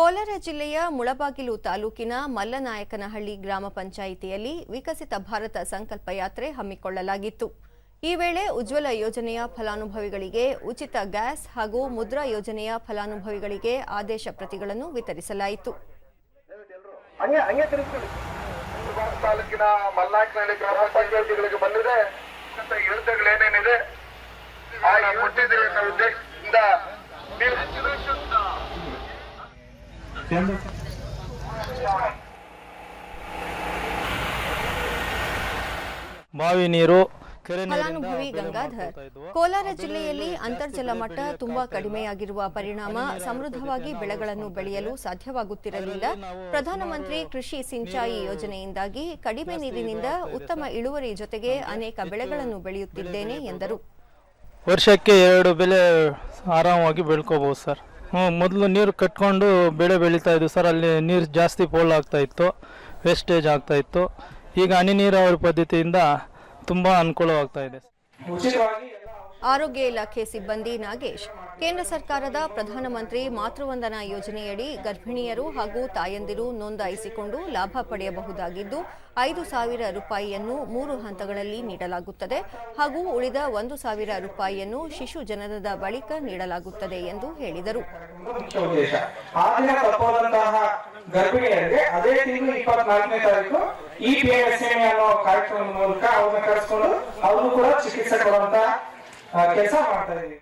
ಕೋಲಾರ ಜಿಲ್ಲೆಯ ಮುಳಬಾಗಿಲು ತಾಲೂಕಿನ ಮಲ್ಲನಾಯಕನಹಳ್ಳಿ ಗ್ರಾಮ ಪಂಚಾಯಿತಿಯಲ್ಲಿ ವಿಕಸಿತ ಭಾರತ ಸಂಕಲ್ಪ ಯಾತ್ರೆ ಹಮ್ಮಿಕೊಳ್ಳಲಾಗಿತ್ತು ಈ ವೇಳೆ ಉಜ್ವಲ ಯೋಜನೆಯ ಫಲಾನುಭವಿಗಳಿಗೆ ಉಚಿತ ಗ್ಯಾಸ್ ಹಾಗೂ ಮುದ್ರಾ ಯೋಜನೆಯ ಫಲಾನುಭವಿಗಳಿಗೆ ಆದೇಶ ಪ್ರತಿಗಳನ್ನು ವಿತರಿಸಲಾಯಿತು ತಾಲೂಕಿನ ಗ್ರಾಮ ಪಂಚಾಯಿತಿಗಳಿಗೆ ಬಂದಿದೆ ಉದ್ದೇಶದಿಂದ ಬಾವಿ ನೀರು ಫಲಾನುಭವಿ ಗಂಗಾಧರ್ ಕೋಲಾರ ಜಿಲ್ಲೆಯಲ್ಲಿ ಅಂತರ್ಜಲ ಮಟ್ಟ ತುಂಬಾ ಕಡಿಮೆಯಾಗಿರುವ ಪರಿಣಾಮ ಸಮೃದ್ಧವಾಗಿ ಬೆಳೆಗಳನ್ನು ಬೆಳೆಯಲು ಸಾಧ್ಯವಾಗುತ್ತಿರಲಿಲ್ಲ. ಪ್ರಧಾನಮಂತ್ರಿ ಕೃಷಿ ಸಿಂಚಾಯಿ ಯೋಜನೆಯಿಂದಾಗಿ ಕಡಿಮೆ ನೀರಿನಿಂದ ಉತ್ತಮ ಇಳುವರಿ ಜೊತೆಗೆ ಅನೇಕ ಬೆಳೆಗಳನ್ನು ಬೆಳೆಯುತ್ತಿದ್ದೇನೆ ಎಂದರು. ವರ್ಷಕ್ಕೆ ಎರಡು ಬೆಳೆ ಆರಾಮವಾಗಿ ಬೆಳ್ಕೋಬಹುದು ಸರ್. ಹ್ಞೂ, ಮೊದಲು ನೀರು ಕಟ್ಕೊಂಡು ಬೆಳೆ ಬೆಳೀತಾ ಇದ್ವಿ ಸರ್. ಅಲ್ಲಿ ನೀರು ಜಾಸ್ತಿ ಪೋಲ್ ಆಗ್ತಾ ಇತ್ತು ವೇಸ್ಟೇಜ್ ಆಗ್ತಾ ಇತ್ತು. ಈಗ ಹನಿ ನೀರಾವರಿ ಪದ್ಧತಿಯಿಂದ ತುಂಬ ಅನುಕೂಲವಾಗ್ತಾ ಇದೆ. ಆರೋಗ್ಯ ಇಲಾಖೆ ಸಿಬ್ಬಂದಿ ನಾಗೇಶ್, ಕೇಂದ್ರ ಸರ್ಕಾರದ ಪ್ರಧಾನಮಂತ್ರಿ ಮಾತೃವಂದನಾ ಯೋಜನೆಯಡಿ ಗರ್ಭಿಣಿಯರು ಹಾಗೂ ತಾಯಂದಿರು ನೋಂದಾಯಿಸಿಕೊಂಡು ಲಾಭ ಪಡೆಯಬಹುದಾಗಿದ್ದು, ಐದು ಸಾವಿರ ರೂಪಾಯಿಯನ್ನು ಮೂರು ಹಂತಗಳಲ್ಲಿ ನೀಡಲಾಗುತ್ತದೆ ಹಾಗೂ ಉಳಿದ ಒಂದು ಸಾವಿರ ರೂಪಾಯಿಯನ್ನು ಶಿಶು ಜನನದ ಬಳಿಕ ನೀಡಲಾಗುತ್ತದೆ ಎಂದು ಹೇಳಿದರು. ಗರ್ಭಿಣಿಯರಿಗೆ ಅದೇ ತಿಂಗಳು ಇಪ್ಪತ್ನಾಲ್ಕನೇ ತಾರೀಕು ಈ ಪಿ ಎಂ ಎಸ್ ಅನ್ನೋ ಕಾರ್ಯಕ್ರಮದ ಮೂಲಕ ಅವ್ರನ್ನ ಕರೆಸ್ಕೊಂಡು ಅವರು ಕೂಡ ಚಿಕಿತ್ಸೆ ಕೊಡುವಂತ ಕೆಲಸ ಮಾಡ್ತಾ ಇದೀವಿ.